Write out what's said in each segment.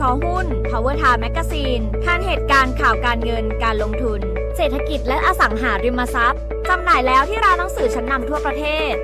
คอหุ้น Power Time Magazine ท่านเหตุการณ์ข่าวการเงินการลงทุน เศรษฐกิจและอสังหาริมทรัพย์จำหน่ายแล้วที่ร้านหนังสือชั้นนำทั่วประเทศ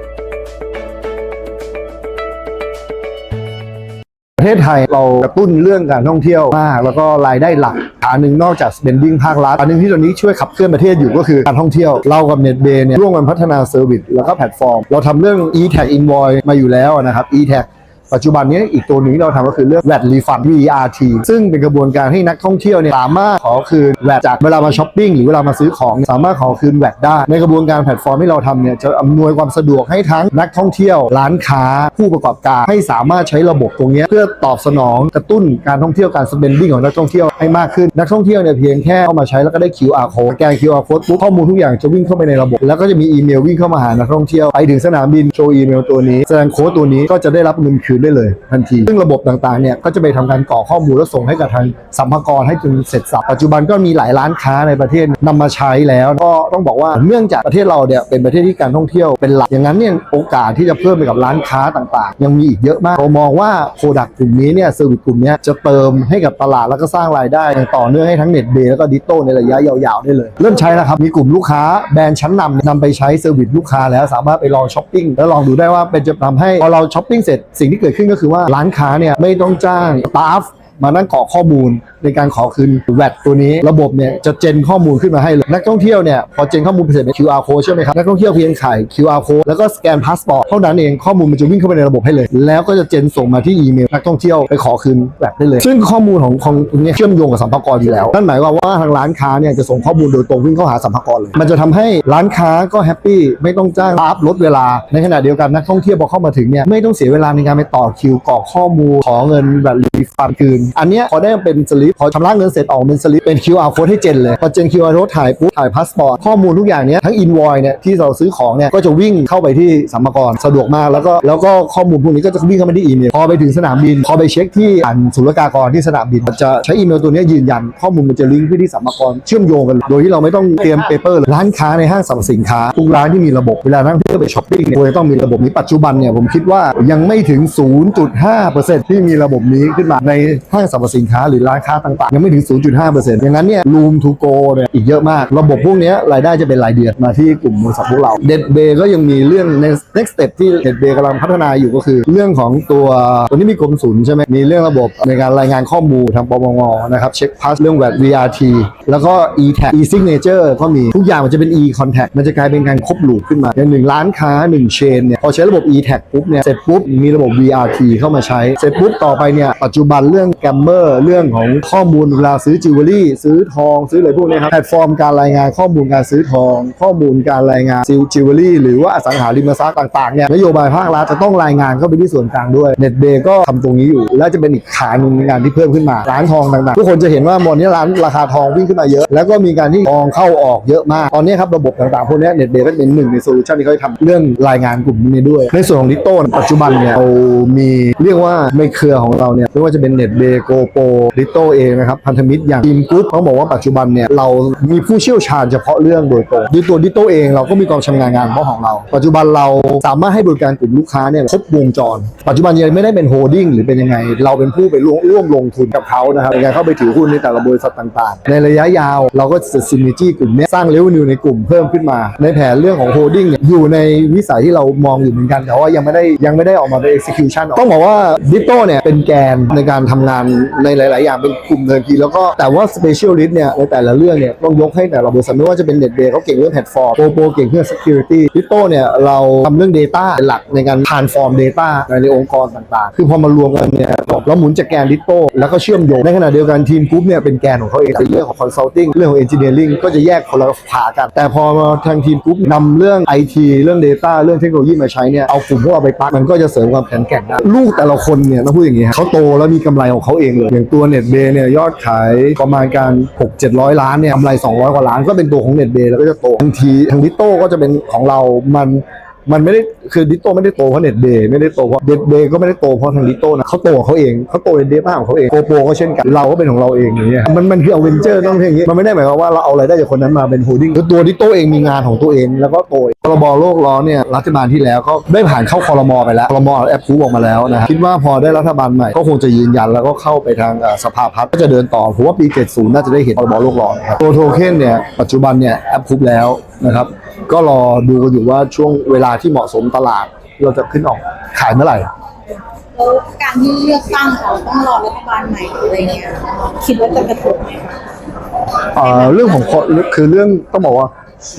ประเทศไทยเรากระตุ้นเรื่องการท่องเที่ยวมาก แล้วก็รายได้หลักฐานหนึ่งนอกจาก spending ภาครัฐอันหนึ่งที่ตอนนี้ช่วยขับเคลื่อนประเทศอยู่ก็คือการท่องเที่ยว เรากับ NetBay เนี่ยร่วมกันพัฒนาเซอร์วิสแล้วก็แพลตฟอร์ม เราทำเรื่อง e-tag invoice มาอยู่แล้วนะครับ e-tag ปัจจุบันนี้อีกตัวหนึ่งที่เราทำก็คือเรื่อง VAT refund VRT ซึ่งเป็นกระบวนการให้นักท่องเที่ยวเนี่ยสามารถขอคืน VAT จากเวลามาช้อปปิ้งหรือเวลามาซื้อของสามารถขอคืน VAT ได้ ในกระบวนการแพลตฟอร์มที่เราทำเนี่ยจะอำนวยความสะดวกให้ทั้งนักท่องเที่ยว ร้านค้า ผู้ประกอบการให้สามารถใช้ระบบตรงนี้เพื่อตอบสนองกระตุ้นการท่องเที่ยวการ spending ของนักท่องเที่ยวให้มากขึ้นนักท่องเที่ยวเนี่ยเพียงแค่เข้ามาใช้แล้วก็ได้ QR code แกน QR code ปุ๊บข้อมูลทุกอย่างจะวิ่งเข้าไปในระบบ แล้วก็จะมีอีเมลวิ่งเข้ามาหานักท่องเที่ยวไปถึงสนามบินโชว์อีเมลตัวนี้แสดงโค้ดตัวนี้ก็จะได้รับเงินคืนได้เลยทันที ซึ่งระบบต่างๆเนี่ยก็จะไปทำการกรอกข้อมูลแล้วส่งให้กับทางสัมภากระให้จนเสร็จสับปัจจุบันก็มีหลายร้านค้าในประเทศนำมาใช้แล้วก็ต้องบอกว่าเนื่องจากประเทศเราเนี่ยเป็นประเทศที่การท่องเที่ยวเป็นหลักอย่างนั้นเนี่ยโอกาสที่จะเพิ่มไปกับร้านค้าต่างๆ ยังมีอีกเยอะมากเรามองว่าโปรดักต์กลุ่มนี้เนี่ยเซอร์วิสกลุ่มนี้จะเติมให้กับตลาดแล้วก็สร้างรายได้ต่อเนื่องให้ทั้งเน็ตเบย์แล้วก็ดิจิตอลในระยะยาวๆได้เลย เริ่มใช้แล้วครับมีกลุ่มลูกค้าแบรนด์ชั้นนำนำไปใช้เซอร์วิสลูกค้าแล้วสามารถไปลองช้อปปิ้งแล้วลองดูได้ว่าเป็นจะทำให้พอเราช้อปปิ้งเสร็จสิ่งที่เกิดขึ้นก็คือว่าร้านค้าเนี่ยไม่ต้องจ้างสตาฟ มานั่งกรอกข้อมูลในการขอคืนแวดตัวนี้ ระบบเนี่ยจะเจนข้อมูลขึ้นมาให้เลยนักท่องเที่ยวเนี่ยพอเจนข้อมูลไปเสร็จเป็น QR code ใช่ไหมครับนักท่องเที่ยวเพียงขาย QR code แล้วก็สแกนพาสปอร์ตเท่านั้นเองข้อมูลมันจะวิ่งเข้าไปในระบบให้เลย แล้วก็จะเจนส่งมาที่อีเมลนักท่องเที่ยวไปขอคืนแวดได้เลย ซึ่งข้อมูลของของตรงเนี้ยเชื่อมโยงกับสัมภาระอยู่แล้วนั่นหมายความว่าทางร้านค้าเนี่ยจะส่งข้อมูลโดยตรงวิ่งเข้าหาสัมภาระเลยมันจะทำให้ร้านค้าก็แฮปปี้ไม่ต้องจ้างอัพลดเวลาในขณะเดียวกันนักท่องเที่ยวพอเข้ามาถึงเนี่ยไม่ต้องเสียเวลาในการไปต่อคิวกรอกข้อมูลขอเงินแบบรีฟันคืนอันเนี้ยพอได้เป็นสลิปพอชำระเงินเสร็จออกเป็นสลิปเป็น QR code ให้เจนเลยพอเจน QR code ถ่ายปุ๊บถ่ายพาสปอร์ตข้อมูลทุกอย่างเนี้ยทั้งอินวอยเนี่ยที่เราซื้อของเนี่ยก็จะวิ่งเข้าไปที่สัมภาระสะดวกมากแล้วก็แล้วก็ข้อมูลพวกนี้ก็จะวิ่งเข้ามาที่อีเมลพอไปถึงสนามบิน พอไปเช็คที่อ่านศุลกากรที่สนามบินจะใช้อีเมลตัวนี้ยืนยัน ข้อมูลมันจะลิงก์ไปที่สัมภาระเชื่อมโยงกันโดยที่เราไม่ต้องเตรียมเปเปอร์เลยร้านค้าในห้างสรรพสินค้าทุกร้านที่มีระบบเวลานั่งเที่ยวไปช้อปปิ้งเนี่ยควรจะต้องมีระบบนี้ปัจจุบันเนี่ยผมคิดว่ายังไม่ถึง 0.5%ที่มีระบบนี้ขึ้นมาในห้างสรรพสินค้าหรือร้านค้าต่างๆ ยังไม่ถึง 0.5%อย่างนั้นเนี่ย Room to Go เนี่ยอีกเยอะมาก ระบบพวกนี้รายได้จะเป็นรายเดือนมาที่กลุ่มบริษัทพวกเราเด็ดเบก็ยังมีเรื่อง next next step ที่เด็ดเบกำลังพัฒนาอยู่ก็คือ เรื่องของตัวตัวนี้มีกรมศูนย์ใช่ไหมมีเรื่องระบบในการรายงานข้อมูลทางปปงนะครับเช็คพาสเรื่องแบบ VRT แล้วก็ e-tag e-signature ก็มีทุกอย่างมันจะเป็น e-contact มันจะกลายเป็นการครบลูปขึ้นมาอย่างหนึ่งร้านค้าหนึ่งเชนเนี่ยพอใช้ระบบ e-tag ปุ๊บเนี่ยเสร็จปุ๊บมีระบบ VRT เข้ามาใช้เสร็จปุ๊บต่อไปเนี่ยปัจจุบันเรื่องแกมเมอร์เรื่องของข้อมูลเวลาซื้อจิวเวลรี่ซื้อทองซื้ออะไรพวกนี้ครับแพลตฟอร์มการรายงานข้อมูลการซื้อทอง ข้อมูลการรายงานจิวเวลรี่หรือว่าอสังหาริมทรัพย์ต่างๆเนี่ยนโยบายภาครัฐจะต้องรายงานเข้าไปที่ส่วนกลางด้วยเน็ตเบย์ก็ทำตรงนี้อยู่ และจะเป็นอีกขาหนึ่งในการที่เพิ่มขึ้นมาร้านทองต่างๆทุกคนจะเห็นว่าหมดนี้ร้านราคาทองวิ่งขึ้นมาเยอะ แล้วก็มีการที่ทองเข้าออกเยอะมากตอนนี้ครับระบบต่างๆพวกนี้เน็ตเบย์ก็เป็นหนึ่งในโซลูชันที่เขาทำเรื่องรายงานกลุ่มนี้ด้วย ในส่วนของดิโต้ปัจจุบันเนี่ยเรามีเรียกว่าในเครือของเราเนี่ยไม่ว่าจะเป็นเน็ตเบยโกโปดิโตเองนะครับพันธมิตรอย่างทีมกรุ๊ปต้องบอกว่าปัจจุบันเนี่ยเรามีผู้เชี่ยวชาญเฉพาะเรื่องโดยตรงดิตัวดิโตเองเราก็มีความชำนาญงานเฉพาะของเรา ปัจจุบันเราสามารถให้บริการกลุ่มลูกค้าเนี่ยครบวงจร ปัจจุบันยังไม่ได้เป็นโฮดดิ้งหรือเป็นยังไง เราเป็นผู้ไปร่วมร่วมลงทุนกับเขานะครับในการเข้าไปถือหุ้นในแต่ละบริษัทต่างๆ ในระยะยาวเราก็จะซินเนจี้กลุ่มเนี้ยสร้างเลเวนิวในกลุ่มเพิ่มขึ้นมา ในแผนเรื่องของโฮดดิ้งเนี่ยอยู่ในวิสัยที่เรามองอยู่เหมือนกันแต่ว่ายังไม่ได้ยังไม่ได้ออกมาเป็น execution ต้องบอกว่าดิโตเนี่ยเป็นแกนในการทำงานในหลาย ๆ อย่างเป็นกลุ่มเดินทีแล้วก็แต่ว่า specialist เนี่ยในแต่ละเรื่องเนี่ยต้องยกให้แต่ละบริษัทไม่ว่าจะเป็นเน็ตเบย์เขาเก่งเรื่องแพลตฟอร์มโปรโปรเก่งเรื่อง security ดิโต้เนี่ยเราทำเรื่อง data เป็นหลักในการ transform data ในองค์กรต่าง ๆ คือพอมารวมกันเนี่ยเราหมุนจากแกนดิโต้แล้วก็เชื่อมโยงในขณะเดียวกันทีมกรุ๊ปเนี่ยเป็นแกนของเขาเองในเรื่องของ consulting เรื่องของ engineering ก็จะแยกคนละขากัน แต่พอมาทางทีมกรุ๊ปนำเรื่อง IT เรื่อง data เรื่องเทคโนโลยีมาใช้เนี่ยเอากลุ่มพวกเราไปปักมันก็จะเสริมความแข็งแกร่งได้ลูกแต่ละคนเนี่ยต้องพูดอย่างนี้เขาโตแล้วมีกำไรของเขาเองเลย อย่างตัวเน็ตเบย์เนี่ยยอดขายประมาณการ 6 700 ล้านเนี่ยกำไร 200 กว่าล้านก็เป็นตัวของเน็ตเบย์แล้วก็จะโตทังทีทางดิโต้ก็จะเป็นของเรา มัน มันไม่ได้คือดิโต้ไม่ได้โตเพราะเน็ตเดย์ไม่ได้โตเพราะเน็ตเดย์ก็ไม่ได้โตเพราะทางดิโต้นะเขาโตของเขาเองเขาโตเน็ตเดย์มากของเขาเองโกโปรก็เช่นกันเราก็เป็นของเราเองอย่างเงี้ยมันมันคือเอเวนเจอร์ต้องเป็นอย่างงี้มันไม่ได้หมายความว่าเราเอาอะไรได้จากคนนั้นมาเป็นโฮดดิ้งคือตัวดิโต้เองมีงานของตัวเอง แล้วก็โตพรบโลกร้อนเนี่ยรัฐบาลที่แล้วก็ได้ผ่านเข้าคอรมอไปแล้วคอรมอแอปพูออกมาแล้วนะคิดว่าพอได้รัฐบาลใหม่ก็คงจะยืนยันแล้วก็เข้าไปทางสภาพัฒน์ก็จะเดินต่อผมว่าปี 70 น่าจะได้เห็นพรบโลกร้อนครับตัวโทเค็นเนี่ยปัจจุบันเนี่ยแอปพูแล้วนะครับ ก็รอดูกันอยู่ว่าช่วงเวลาที่เหมาะสมตลาด เราจะขึ้นออกขายเมื่อไหร่แล้วการที่เลือกตั้งเขาต้องรอรัฐบาลใหม่อะไรเงี้ยคิดว่าจะกระทบไหมคะเอ่อเรื่องของคนคือเรื่องต้องบอกว่า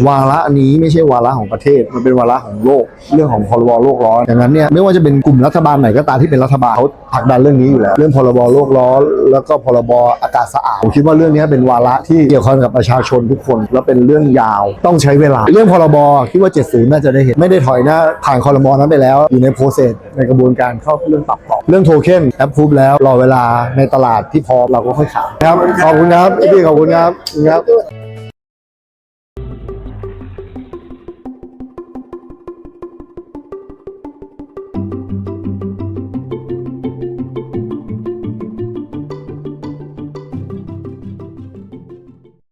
วาระนี้ไม่ใช่วาระของประเทศ มันเป็นวาระของโลก เรื่องของพรบโลกร้อนดังนั้นเนี่ยไม่ว่าจะเป็นกลุ่มรัฐบาลไหนก็ตามที่เป็นรัฐบาลเขาผลักดันเรื่องนี้อยู่แล้ว เรื่องพรบโลกร้อน แล้วก็พรบอากาศสะอาดผมคิดว่าเรื่องนี้เป็นวาระที่เกี่ยวข้องกับประชาชนทุกคน แล้วเป็นเรื่องยาวต้องใช้เวลา เรื่องพรบคิดว่า70น่าจะได้เห็นไม่ได้ถอยหน้าผ่านคอรมอนั้นไปแล้ว อยู่ในโปรเซสในกระบวนการเข้าเรื่องปรับต่อเรื่องโทเค็นแอปพูฟแล้วรอเวลาในตลาดที่พอเราก็ค่อยขายครับขอบคุณครับพี่ขอบคุณครับขอบคุณครับ